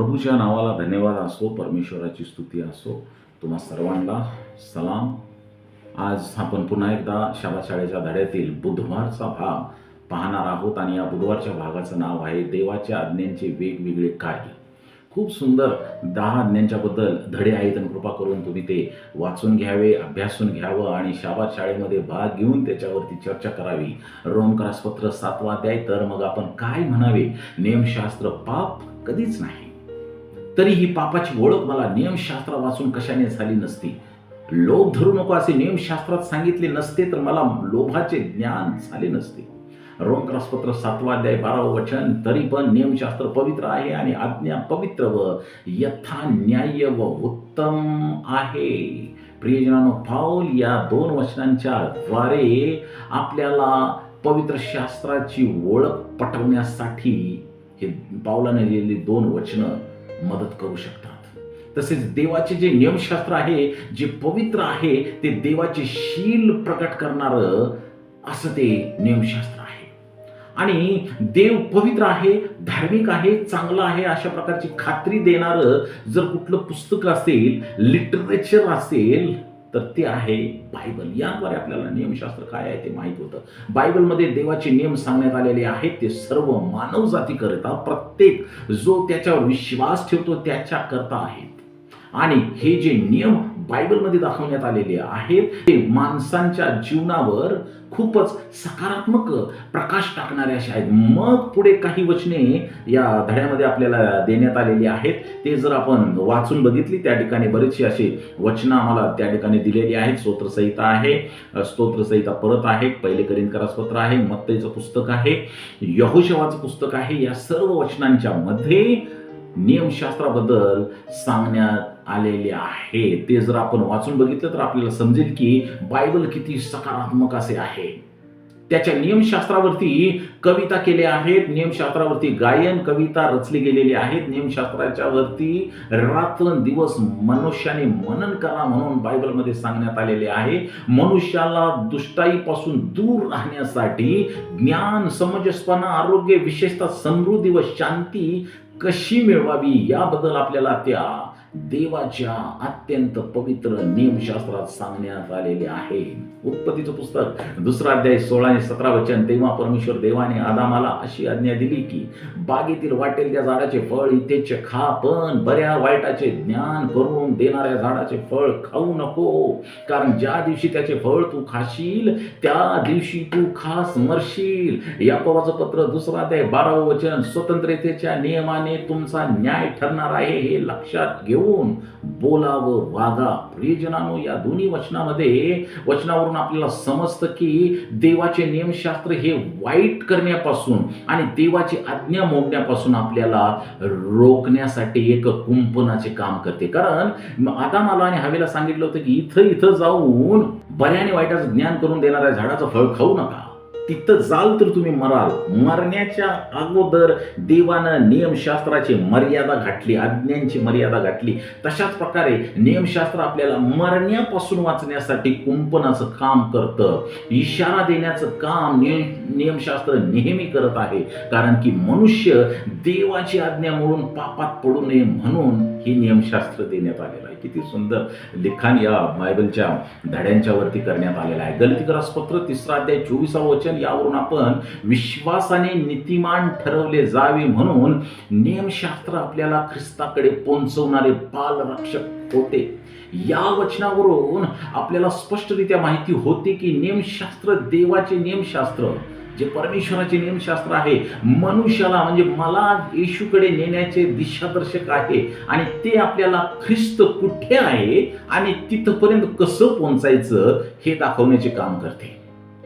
प्रभूच्या नावाला धन्यवाद असो परमेश्वराची स्तुती असो. तुम्हा सर्वांना सलाम. आज आपण पुन्हा एकदा शाळा शाळेच्या धड्यातील बुधवारचा भाग पाहणार आहोत आणि या बुधवारच्या भागाचं नाव आहे देवाच्या आज्ञांचे वेगवेगळे कार्य. खूप सुंदर दहा आज्ञांच्याबद्दल धडे आहेत आणि कृपा करून तुम्ही ते वाचून घ्यावे अभ्यासून घ्यावं आणि शाबाद शाळेमध्ये भाग घेऊन त्याच्यावरती चर्चा करावी. रोमकरासपत्र सातवा अध्याय तर मग आपण काय म्हणावे? नियमशास्त्र पाप कधीच नाही. तरी ही पापाची ओळख मला नियमशास्त्र वाचून कशाने झाली नसती. लोभ धरू नको असे नियमशास्त्रात सांगितले नसते तर मला लोभाचे ज्ञान झाले नसते. रोमकरासपत्र सातवा अध्याय बारावं वचन तरी पण नियमशास्त्र पवित्र आहे आणि आज्ञा पवित्र व यथा न्याय व उत्तम आहे. प्रियजनानो पाऊल या दोन वचनांच्या द्वारे आपल्याला पवित्र शास्त्राची ओळख पटवण्यासाठी हे पावलाने लिहिलेली दोन वचनं मदत करू शकतात. तसेच देवाचे जे नियमशास्त्र आहे जे पवित्र आहे ते देवाचे शील प्रकट करणारं असं ते नियमशास्त्र आहे. आणि देव पवित्र आहे धार्मिक आहे चांगला आहे अशा प्रकारची खात्री देणारं जर कुठलं पुस्तक असेल लिटरेचर असेल तर ते आहे बायबल. याद्वारे आपल्याला नियमशास्त्र काय आहे ते माहीत होतं. बायबलमध्ये देवाचे नियम सांगण्यात आलेले आहेत. ते सर्व मानव जातीकरिता प्रत्येक जो त्याच्यावर विश्वास ठेवतो त्याच्या करता आहेत. आणि हे जे नियम बायबलमध्ये दाखवण्यात आलेले आहेत ते माणसांच्या जीवनावर खूपच सकारात्मक प्रकाश टाकणारे असे आहेत. मग पुढे काही वचने या धड्यामध्ये आपल्याला देण्यात आलेली आहेत. ते जर आपण वाचून बघितली त्या ठिकाणी बरेचशी असे वचनं आम्हाला त्या ठिकाणी दिलेली आहेत. स्तोत्रसंहिता आहे. स्तोत्रसंहिता परत आहे. पहिले करिंदकरासपत्र आहे. मत्तेचं पुस्तक आहे. यहोशवाचं पुस्तक आहे. या सर्व वचनांच्या मध्ये नियमशास्त्राबद्दल सांगण्यात आलेले आहे. ते जर आपण वाचून बघितलं तर आपल्याला समजेल की बायबल किती सकारात्मक असे आहे. त्याच्या नियमशास्त्रावरती कविता केल्या आहेत नियमशास्त्रावरती गायन कविता रचली गेलेली आहेत नियमशास्त्राच्या वरती रात्रंदिवस मनुष्याने मनन करा म्हणून बायबलमध्ये सांगण्यात आलेले आहे. मनुष्याला दुष्टाईपासून दूर राहण्यासाठी ज्ञान समंजसपणा आरोग्य विशेषतः समृद्धी व शांती कशी मिळवावी याबद्दल आपल्याला त्या देवाच्या अत्यंत पवित्र नियमशास्त्रात सांगण्यात आलेले आहे. उत्पत्तीचं पुस्तक दुसरा अध्याय सोळा आणि सतरा वचन तेव्हा परमेश्वर देवाने आदामाला अशी आज्ञा दिली की बागेतील वाटेल त्या झाडाचे फळ इथेच खा पण बऱ्या वाईटाचे ज्ञान करून देणाऱ्या झाडाचे फळ खाऊ नको. कारण ज्या दिवशी त्याचे फळ तू खाशील त्या दिवशी तू खास मरशील. याकोबाचं पत्र दुसरा अध्याय बारावं वचन स्वतंत्रतेच्या नियमाने तुमचा न्याय ठरणार आहे हे लक्षात घेऊन बोलावं वागा. प्रियजनानो या दोन्ही वचनामध्ये वचनावरून आपल्याला समजतं की देवाचे नियमशास्त्र हे वाईट करण्यापासून आणि देवाची आज्ञा मोडण्यापासून आपल्याला रोखण्यासाठी एक कुंपणाचे काम करते. कारण आता मला आणि हवेला सांगितलं होतं की इथं इथं जाऊन बऱ्याने वाईटाचं ज्ञान करून देणाऱ्या झाडाचं फळ खाऊ नका. तिथं जाल तर तुम्ही मराल. मरण्याच्या अगोदर देवानं नियमशास्त्राची मर्यादा घातली आज्ञांची मर्यादा घातली. तशाच प्रकारे नियमशास्त्र आपल्याला मरण्यापासून वाचण्यासाठी कुंपणाचं काम करतं. इशारा देण्याचं काम नियम नियमशास्त्र नेहमी करत आहे. कारण की मनुष्य देवाची आज्ञा म्हणून पापात पडू नये म्हणून हे नियमशास्त्र देण्यात आलेलं आहे. किती सुंदर लिखाण या बायबलच्या धड्यांच्या वरती करण्यात आलेलं आहे. गलतीकरासपत्र तिसरा अध्याय चोवीसा वचन यावरून आपण विश्वासाने नीतिमान ठरवले जावे म्हणून नियमशास्त्र आपल्याला ख्रिस्ताकडे पोहोचवणारे बालरक्षक होते. या वचनावरून आपल्याला स्पष्टरित्या माहिती होते की नियमशास्त्र देवाचे नियमशास्त्र जे परमेश्वराचे नियमशास्त्र आहे मनुष्याला म्हणजे मला येशूकडे नेण्याचे दिशादर्शक आहे आणि ते आपल्याला ख्रिस्त कुठे आहे आणि तिथपर्यंत कसं पोहोचायचं हे दाखवण्याचे काम करते.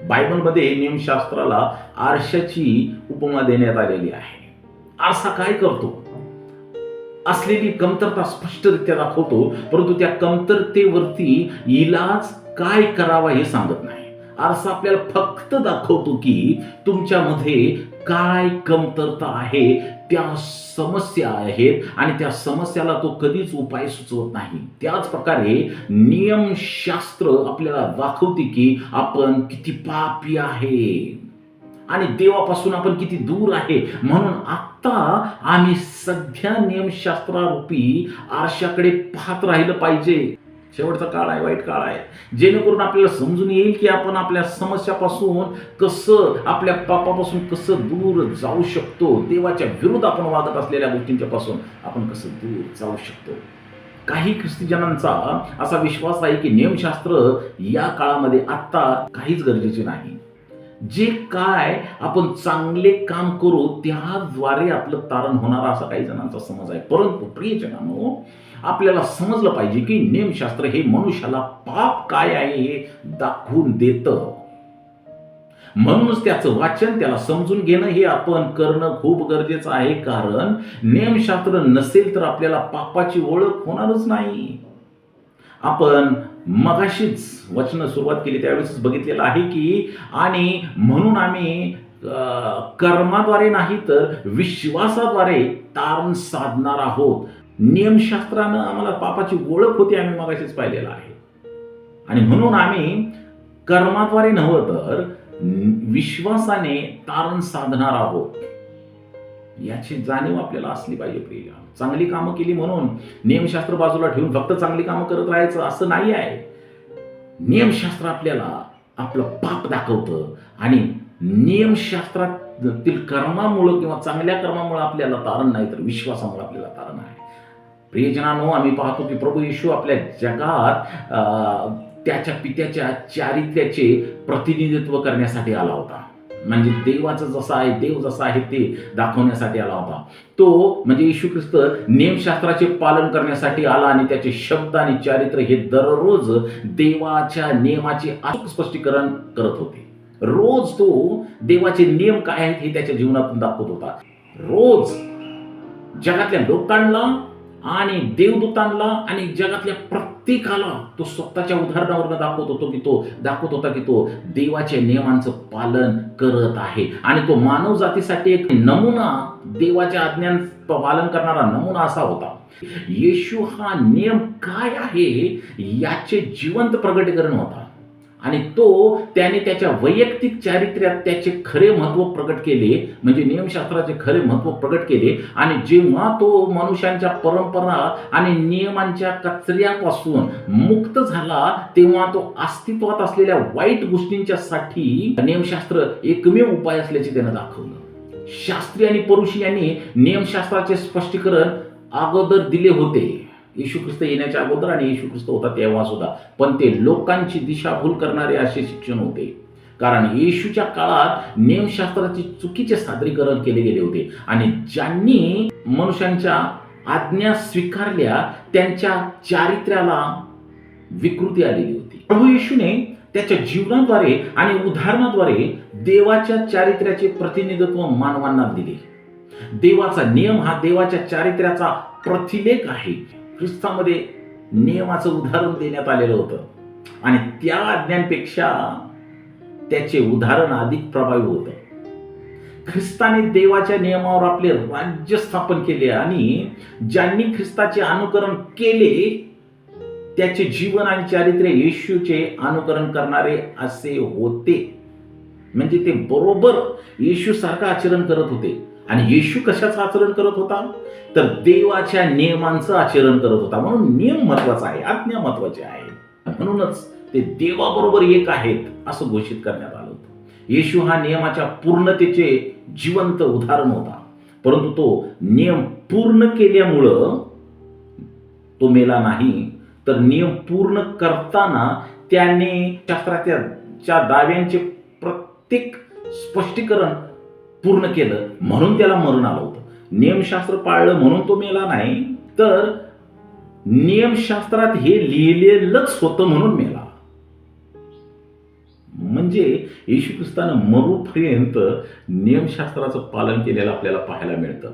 बायबलमध्ये नियमशास्त्राला आरशाची उपमा देण्यात आलेली आहे. आरसा काय करतो? असलेली कमतरता स्पष्टरित्या दाखवतो परंतु त्या कमतरतेवरती इलाज काय करावा हे सांगत नाही. आरसा आपल्याला फक्त दाखवतो की तुमच्यामध्ये काय कमतरता आहे त्या समस्या आहेत आणि त्या समस्याला तो कधीच उपाय सुचवत नाही. त्याच प्रकारे नियमशास्त्र आपल्याला दाखवते की आपण किती पापी आहे आणि देवापासून आपण किती दूर आहे. म्हणून आत्ता आम्ही सध्या नियमशास्त्रारूपी आरशाकडे पाहत राहिलं पाहिजे. शेवटचा काळ आहे वाईट काळ आहे. जेणेकरून आपल्याला समजून येईल की आपण आपल्या समस्यापासून कसं आपल्या पापापासून कसं दूर जाऊ शकतो. देवाच्या विरुद्ध आपण वागत असलेल्या गोष्टींच्या पासून आपण कसं दूर जाऊ शकतो. काही ख्रिस्तीजनांचा असा विश्वास आहे की नियमशास्त्र या काळामध्ये आत्ता काहीच गरजेचे नाही. जे काय आपण चांगले काम करू त्याद्वारे आपलं तारण होणार असा काही जणांचा समज आहे. परंतु प्रियजनांनो आपल्याला समजलं पाहिजे की नियमशास्त्र हे मनुष्याला पाप काय आहे हे दाखवून देतं. म्हणूनच त्याचं वाचन त्याला समजून घेणं हे आपण करणं खूप गरजेचं आहे. कारण नेमशास्त्र नसेल तर आपल्याला पापाची ओळख होणारच नाही. आपण मगाशीच वचन सुरुवात केली त्यावेळेस बघितलेलं आहे की आणि म्हणून आम्ही कर्माद्वारे नाही तर विश्वासाद्वारे तारण साधणार आहोत. नियमशास्त्रानं आम्हाला पापाची ओळख होती आम्ही मगाशीच पाहिलेलं आहे. आणि म्हणून आम्ही कर्माद्वारे नव्हं तर विश्वासाने तारण साधणार आहोत. याची जाणीव आपल्याला असली पाहिजे प्रिय चांगली कामं केली म्हणून नियमशास्त्र बाजूला ठेवून फक्त चांगली कामं करत राहायचं असं नाही आहे. नियमशास्त्र आपल्याला आपलं पाप दाखवतं आणि नियमशास्त्रातील कर्मामुळं किंवा चांगल्या कर्मामुळं आपल्याला तारण नाही तर विश्वासामुळे आपल्याला तारण आहे. प्रियजनानो आम्ही पाहतो की प्रभू येशू आपल्या जगात अं, त्याच्या पित्याच्या चारित्र्याचे प्रतिनिधित्व करण्यासाठी आला होता. म्हणजे देवाचं जसं आहे देव जसं आहे ते दाखवण्यासाठी आला होता. तो म्हणजे येशू ख्रिस्त नियमशास्त्राचे पालन करण्यासाठी आला आणि त्याचे शब्द आणि चारित्र्य हे दररोज देवाच्या नियमाचे अचूक स्पष्टीकरण करत होते. रोज तो देवाचे नियम काय आहेत हे त्याच्या जीवनातून दाखवत होता. रोज जगातल्या लोकांना आणि देवदूतांना आणि जगातल्या प्रत्येकाला तो स्वतःच्या उदाहरणावरनं दाखवत होतो की तो दाखवत होता की तो देवाच्या नियमांचं पालन करत आहे. आणि तो मानव जातीसाठी एक नमुना देवाच्या आज्ञां पालन करणारा नमुना असा होता. येशू हा नियम काय आहे याचे जिवंत प्रगटीकरण होता. आणि तो त्याने त्याच्या वैयक्तिक चारित्र्यात त्याचे खरे महत्त्व प्रकट केले म्हणजे नियमशास्त्राचे खरे महत्त्व प्रकट केले. आणि जेव्हा तो मनुष्यांच्या परंपरा आणि नियमांच्या कचऱ्यापासून मुक्त झाला तेव्हा तो अस्तित्वात असलेल्या वाईट गोष्टींच्या साठी नियमशास्त्र एकमेव उपाय असल्याचे त्यानं दाखवलं. शास्त्री आणि परुषी यांनी नियमशास्त्राचे स्पष्टीकरण अगोदर दिले होते. येशू ख्रिस्त येण्याच्या अगोदर आणि येशू ख्रिस्त होता तेव्हा सुद्धा. पण ते लोकांची दिशाभूल करणारे असे शिक्षण होते. कारण येशूच्या काळात नियमशास्त्राचे चुकीचे सादरीकरण केले गेले होते. आणि ज्यांनी मनुष्यांच्या आज्ञा स्वीकारल्या त्यांच्या चारित्र्याला विकृती आलेली होती. प्रभू येशूने त्याच्या जीवनाद्वारे आणि उदाहरणाद्वारे देवाच्या चारित्र्याचे प्रतिनिधित्व मानवांना दिले. देवाचा नियम हा देवाच्या चारित्र्याचा प्रतिलेख आहे. ख्रिस्तामध्ये नियमाचं उदाहरण देण्यात आलेलं होतं. आणि त्या आज्ञांपेक्षा त्याचे उदाहरण अधिक प्रभावी होतं. ख्रिस्ताने देवाच्या नियमावर आपले राज्य स्थापन केले आणि ज्यांनी ख्रिस्ताचे अनुकरण केले त्याचे जीवन आणि चारित्र्य येशूचे अनुकरण करणारे असे होते. म्हणजे ते बरोबर येशू सारखं आचरण करत होते. आणि येशू कशाचं आचरण करत होता? तर देवाच्या नियमांचं आचरण करत होता. म्हणून नियम महत्त्वाचा आहे आज्ञा महत्वाची आहे. म्हणूनच ते देवाबरोबर एक आहेत असं घोषित करण्यात आलं होतं. येशू हा नियमाच्या पूर्णतेचे जिवंत उदाहरण होता. परंतु तो नियम पूर्ण केल्यामुळं तो मेला नाही. तर नियम पूर्ण करताना त्याने शास्त्राच्या दाव्यांचे प्रत्येक स्पष्टीकरण पूर्ण केलं म्हणून त्याला मरण आलं होतं. नियमशास्त्र पाळलं म्हणून तो मेला नाही तर नियमशास्त्रात हे लिहिलेलंच होतं म्हणून मेला. म्हणजे येशू ख्रिस्तानं मरूपर्यंत नियमशास्त्राचं पालन केलेलं आपल्याला पाहायला मिळतं.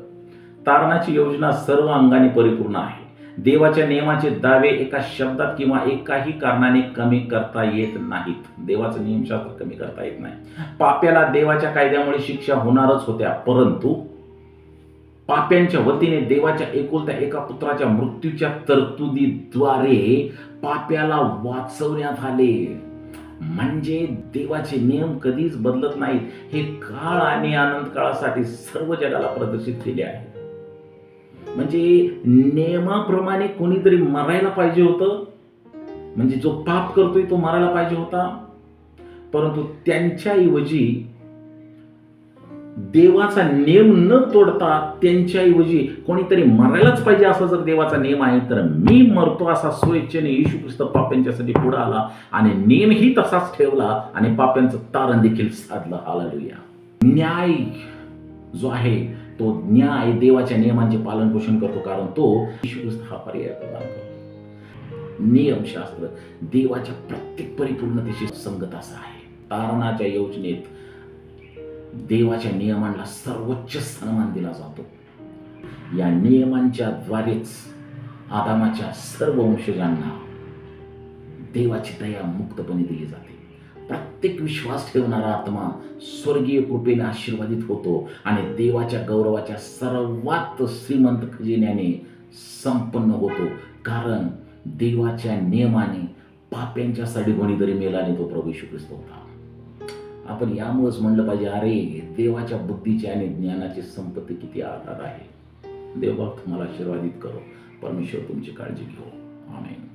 तारणाची योजना सर्व अंगाने परिपूर्ण आहे. देवाच्या नियमाचे दावे एका शब्दात किंवा एकाही कारणाने कमी करता येत नाहीत. देवाचं नियमशास्त्र कमी करता येत नाही. पाप्याला देवाच्या कायद्यामुळे शिक्षा होणारच होत्या परंतु पाप्यांच्या वतीने देवाच्या एकुलत्या एका पुत्राच्या मृत्यूच्या तरतुदीद्वारे पाप्याला वाचवण्यात आले. म्हणजे देवाचे नियम कधीच बदलत नाहीत. हे काळ आणि आनंद काळासाठी सर्व जगाला प्रदर्शित केले आहे. म्हणजे नियमाप्रमाणे कोणीतरी मरायला पाहिजे होतं. म्हणजे जो पाप करतोय तो मरायला पाहिजे होता. परंतु त्यांच्याऐवजी देवाचा नियम न तोडता त्यांच्याऐवजी कोणीतरी मरायलाच पाहिजे असा जर देवाचा नियम आहे तर मी मरतो असा स्वेच्छेने येशू ख्रिस्त पाप्यांच्यासाठी पुढे आला आणि नियमही तसाच ठेवला आणि पाप्यांचं तारण देखील साधलं. आला न्याय जो आहे तो न्याय देवाच्या नियमांचे पालन पोषण करतो कारण तो येशू ख्रिस्त हा पर्याय प्रदान करतो. नियमशास्त्र देवाच्या प्रत्येक परिपूर्णतेशी संगत असा आहे. तारणाच्या योजनेत देवाच्या नियमांना सर्वोच्च सन्मान दिला जातो. या नियमांच्या द्वारेच आदामाच्या सर्व वंशजांना देवाची दया मुक्तपणे दिली जाते. प्रत्येक विश्वास ठेवणारा आत्मा स्वर्गीय कृपेने आशीर्वादित होतो आणि देवाच्या गौरवाच्या सर्वात श्रीमंत खजिन्याने संपन्न होतो. कारण देवाच्या नियमाने पाप्यांच्यासाठी कोणीतरी मेलाने तो प्रभू येशू ख्रिस्त होता. आपण यामुळेच म्हणलं पाहिजे अरे देवाच्या बुद्धीची आणि ज्ञानाची संपत्ती किती आधार आहे. देवा तुम्हाला आशीर्वादित करो. परमेश्वर तुमची काळजी घेऊ आम्ही